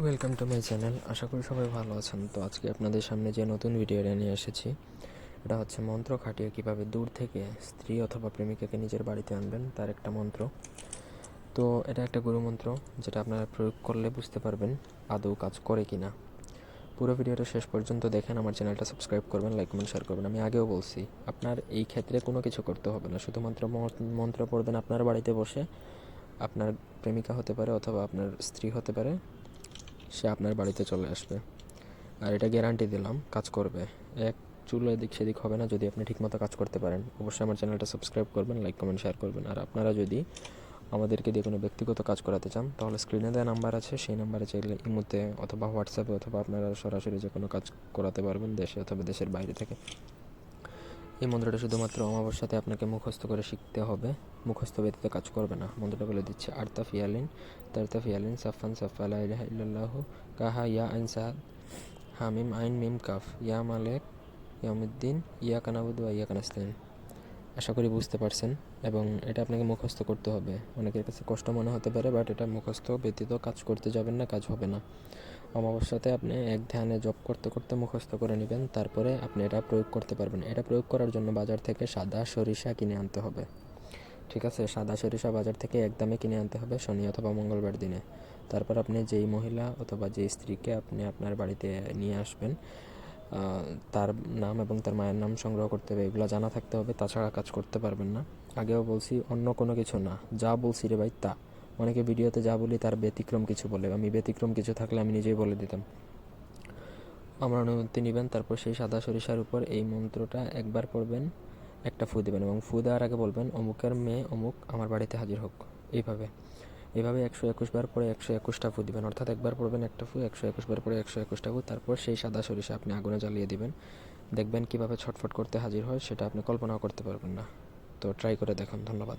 Welcome to my channel আশা করি সবাই ভালো আছেন। তো আজকে আপনাদের সামনে যে নতুন ভিডিওটা নিয়ে এসেছি, এটা হচ্ছে মন্ত্র খাটিয়ে কীভাবে দূর থেকে স্ত্রী অথবা প্রেমিকাকে নিজের বাড়িতে আনবেন, তার একটা মন্ত্র। তো এটা একটা গুরু মন্ত্র, যেটা আপনারা প্রয়োগ করলে বুঝতে পারবেন আদৌ কাজ করে কি না পুরো ভিডিওটা শেষ পর্যন্ত দেখেন, আমার চ্যানেলটা সাবস্ক্রাইব করবেন লাইক কমেন্ট শেয়ার করবেন। আমি আগেও বলছি, আপনার এই ক্ষেত্রে কোনো কিছু করতে হবে না। শুধুমাত্র মন- মন্ত্র পড়বেন আপনার বাড়িতে বসে, আপনার প্রেমিকা হতে পারে অথবা আপনার স্ত্রী হতে পারে সে আপনার বাড়িতে চলে আসবে। আর এটা গ্যারান্টি দিলাম, কাজ করবে। এক চুলো এদিক সেদিক হবে না যদি আপনি ঠিকমতো কাজ করতে পারেন। অবশ্যই আমার চ্যানেলটা সাবস্ক্রাইব করবেন লাইক কমেন্ট শেয়ার করবেন। আর আপনারা যদি আমাদেরকে দিয়ে কোনো ব্যক্তিগত কাজ করাতে চান, তাহলে স্ক্রিনে দেওয়া নাম্বার আছে। সেই নাম্বারে চাইলে ইমোতে অথবা হোয়াটসঅ্যাপে অথবা আপনারা সরাসরি যে কোনো কাজ করাতে পারবেন দেশে অথবা দেশের বাইরে থেকে। এই মন্ত্রটা শুধুমাত্র অমাবস্যাতে আপনাকে মুখস্থ করে শিখতে হবে। মুখস্থ ব্যতীত কাজ করবে না। মন্ত্রটা বলে দিচ্ছে, আর্তা ফিয়ালিন, তার্তা ফিয়ালিন, সাফান সাফা, লা কাহা ইয়া আইন সাদ হামিম আইন মিম কাফ, ইয়া মালেক ইয়ামুদ্দিন ইয়া কানাবুদু ইয়া কানাস্তাইন আশা করি বুঝতে পারছেন, এবং এটা আপনাকে মুখস্থ করতে হবে। অনেকের কাছে কষ্ট মনে হতে পারে, বাট এটা মুখস্থ ব্যতীত কাজ করতে যাবেন না, কাজ হবে না। অমাবস্যাতে আপনি এক ধ্যানে জপ করতে করতে মুখস্থ করে নেবেন, তারপরে আপনি এটা প্রয়োগ করতে পারবেন। এটা প্রয়োগ করার জন্য বাজার থেকে সাদা সরিষা কিনে আনতে হবে। ঠিক আছে? সাদা সরিষা বাজার থেকে একদমে কিনে আনতে হবে শনি অথবা মঙ্গলবার দিনে। তারপর আপনি যেই মহিলা অথবা যেই স্ত্রীকে আপনি আপনার বাড়িতে নিয়ে আসবেন তার নাম এবং তার মায়ের নাম সংগ্রহ করতে হবে, এগুলো জানা থাকতে হবে, তাছাড়া কাজ করতে পারবেন না। আগেও বলছি, অন্য কোনো কিছু না। যা বলছি রে ভাই, তা। অনেকে ভিডিওতে যা বলি তার ব্যতিক্রম কিছু বলে, আমি ব্যতিক্রম কিছু থাকলে আমি নিজেই বলে দিতাম। আমার অনুমতি নেবেন, তারপর সেই সাদা সরিষার উপর এই মন্ত্রটা একবার পড়বেন, একটা ফু দেবেন এবং ফু দেওয়ার আগে বলবেন, অমুকের মেয়ে অমুক আমার বাড়িতে হাজির হোক। এইভাবে। এভাবে একশো একুশ বার পরে একশো একুশটা ফু দিবেন, অর্থাৎ একবার পড়বেন একটা ফু, একশো একুশ বার পরে একশো একুশটা ফু, তারপর সেই সাদা সরিষা আপনি আগুনে জ্বালিয়ে দিবেন। দেখবেন কীভাবে ছটফট করতে হাজির হয়, সেটা আপনি কল্পনাও করতে পারবেন না। তো ট্রাই করে দেখুন, ধন্যবাদ।